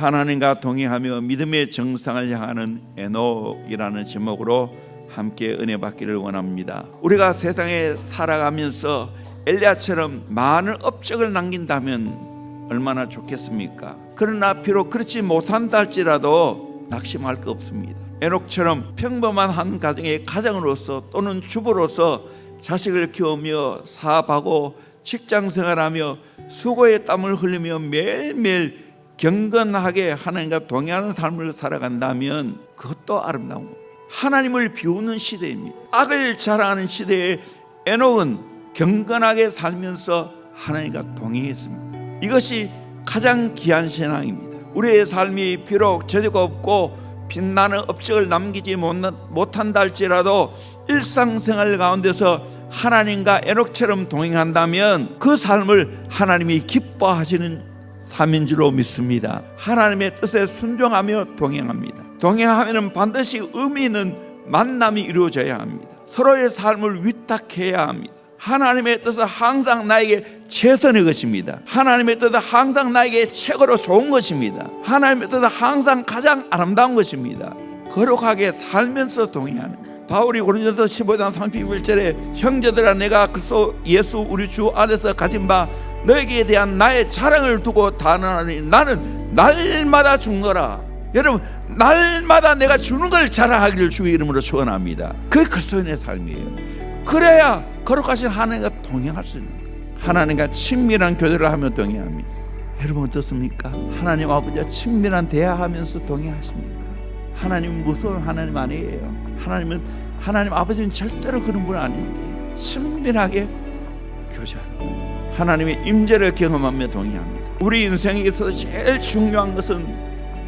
하나님과 동행하며 믿음의 정상을 향하는 에녹이라는 제목으로 함께 은혜 받기를 원합니다. 우리가 세상에 살아가면서 엘리야처럼 많은 업적을 남긴다면 얼마나 좋겠습니까? 그러나 비록 그렇지 못한다 할지라도 낙심할 거 없습니다. 에녹처럼 평범한 한 가정의 가장으로서 또는 주부로서 자식을 키우며 사업하고 직장 생활하며 수고의 땀을 흘리며 매일매일 경건하게 하나님과 동행하는 삶을 살아간다면 그것도 아름다운 겁니다. 하나님을 비우는 시대입니다. 악을 자랑하는 시대에 에녹은 경건하게 살면서 하나님과 동행했습니다. 이것이 가장 귀한 신앙입니다. 우리의 삶이 비록 저주가 없고 빛나는 업적을 남기지 못한다 할지라도 일상생활 가운데서 하나님과 에녹처럼 동행한다면 그 삶을 하나님이 기뻐하시는 삶인 줄로 믿습니다. 하나님의 뜻에 순종하며 동행합니다. 동행하면 반드시 의미 있는 만남이 이루어져야 합니다. 서로의 삶을 위탁해야 합니다. 하나님의 뜻은 항상 나에게 최선의 것입니다. 하나님의 뜻은 항상 나에게 최고로 좋은 것입니다. 하나님의 뜻은 항상 가장 아름다운 것입니다. 거룩하게 살면서 동행하는 것. 바울이 고린도서 15장 31절에 형제들아 내가 그리스도 예수 우리 주 안에서 가진 바 너에게 대한 나의 자랑을 두고 단언하니 나는 날마다 죽노라. 여러분 날마다 내가 주는 걸 자랑하기를 주의 이름으로 축원합니다. 그게 그리스도인의 삶이에요. 그래야 거룩하신 하나님과 동행할 수 있는 거예요. 하나님과 친밀한 교제를 하며 동행합니다. 여러분 어떻습니까? 하나님 아버지와 친밀한 대화하면서 동행하십니까? 하나님 무서운 하나님 아니에요. 하나님은 하나님 아버지는 절대로 그런 분 아닌데 친밀하게 교제하는 거예요 하나님의 임재를 경험하며 동의합니다. 우리 인생에 있어서 제일 중요한 것은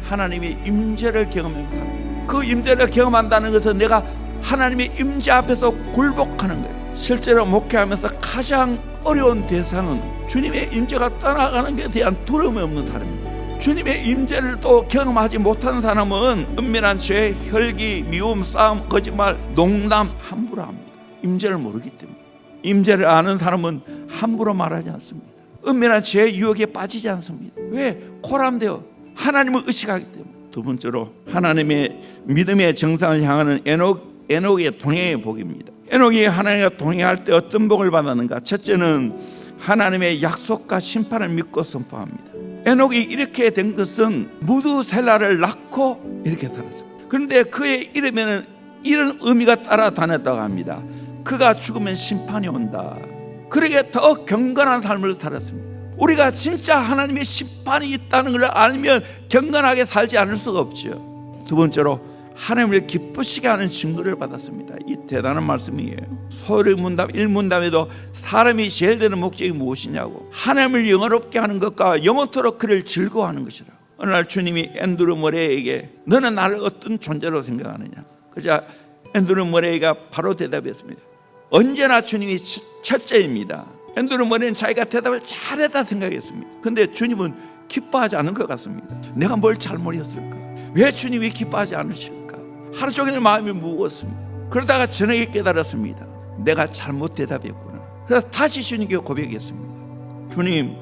하나님의 임재를 경험하는. 그 임재를 경험한다는 것은 내가 하나님의 임재 앞에서 굴복하는 거예요. 실제로 목회하면서 가장 어려운 대상은 주님의 임재가 떠나가는 것에 대한 두려움이 없는 사람입니다. 주님의 임재를 또 경험하지 못하는 사람은 은밀한 죄, 혈기, 미움, 싸움, 거짓말, 농담 함부로 합니다. 임재를 모르기 때문에. 임재를 아는 사람은 함부로 말하지 않습니다. 은밀한 죄의 유혹에 빠지지 않습니다. 왜? 코람되어 하나님을 의식하기 때문에. 두 번째로 하나님의 믿음의 정상을 향하는 에녹, 에녹의 동행의 복입니다. 에녹이 하나님과 동행할 때 어떤 복을 받았는가? 첫째는 하나님의 약속과 심판을 믿고 선포합니다. 에녹이 이렇게 된 것은 무두 셀라를 낳고 이렇게 살았습니다. 그런데 그의 이름에는 이런 의미가 따라 다녔다고 합니다. 그가 죽으면 심판이 온다. 그러게 더 경건한 삶을 살았습니다. 우리가 진짜 하나님의 심판이 있다는 걸 알면 경건하게 살지 않을 수가 없죠. 두 번째로 하나님을 기쁘시게 하는 증거를 받았습니다. 이 대단한 말씀이에요. 소리 문답 1문답에도 사람이 제일 되는 목적이 무엇이냐고 하나님을 영어롭게 하는 것과 영원토록 그를 즐거워하는 것이라. 어느 날 주님이 앤드루 머레에게 너는 나를 어떤 존재로 생각하느냐. 그자 앤드루 머레이가 바로 대답했습니다. 언제나 주님이 첫째입니다. 앤드루 머리는 자기가 대답을 잘했다 생각했습니다. 근데 주님은 기뻐하지 않은 것 같습니다. 내가 뭘 잘못했을까? 왜 주님이 기뻐하지 않으실까? 하루 종일 마음이 무거웠습니다. 그러다가 저녁에 깨달았습니다. 내가 잘못 대답했구나. 그래서 다시 주님께 고백했습니다. 주님,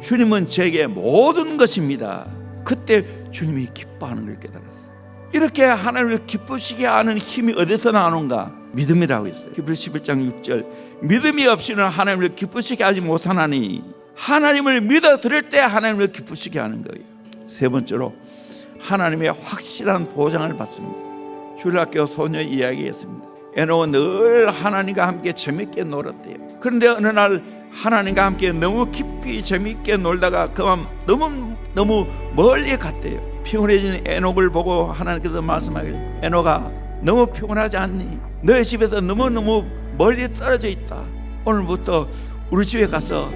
주님은 제게 모든 것입니다. 그때 주님이 기뻐하는 걸 깨달았어요. 이렇게 하나님을 기쁘시게 하는 힘이 어디서 나오는가? 믿음이라고 했어요. 히브리 11장 6절. 믿음이 없이는 하나님을 기쁘시게 하지 못하나니 하나님을 믿어 들을 때 하나님을 기쁘시게 하는 거예요. 세 번째로 하나님의 확실한 보장을 받습니다. 주일학교 소녀 이야기했습니다. 에노는 늘 하나님과 함께 재밌게 놀았대요. 그런데 어느 날 하나님과 함께 너무 깊이 재밌게 놀다가 그만 너무 너무 멀리 갔대요. 피곤해진 에녹을 보고 하나님께서 말씀하길 에녹아 너무 피곤하지 않니? 너의 집에서 너무너무 멀리 떨어져 있다. 오늘부터 우리 집에 가서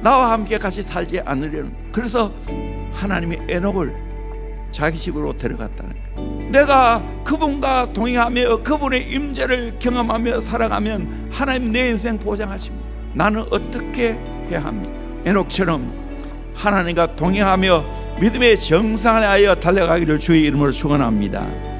나와 함께 같이 살지 않으려는. 그래서 하나님이 에녹을 자기 집으로 데려갔다는 거예요. 내가 그분과 동행하며 그분의 임재를 경험하며 살아가면 하나님 내 인생 보장하십니다. 나는 어떻게 해야 합니까? 에녹처럼 하나님과 동행하며 믿음의 정상을 하여 달려가기를 주의 이름으로 축원합니다.